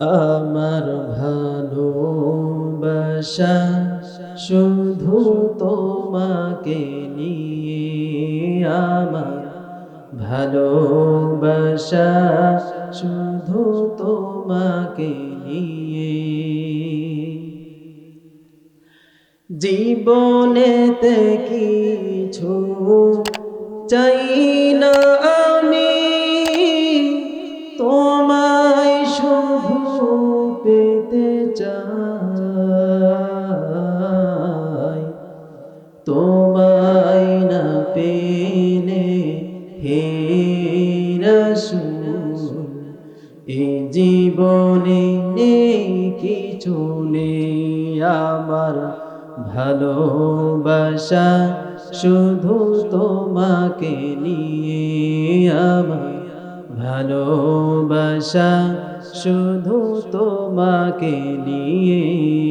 আমার ভালোবাসা শুধু তোমাকে নিয়ে, আমার ভালোবাসা শুধু তোমাকে নিয়ে। জীবনেতে কিছু চাই না আমি তোমায় শুধু পেতে চাই। তোমায় না পেলে হে রসুল এই জীবনে কিছু নেই আমার ভালোবাসা শুধু তোমাকে নিয়ে আমার ভালোবাসা শুধু তোমাকে নিয়ে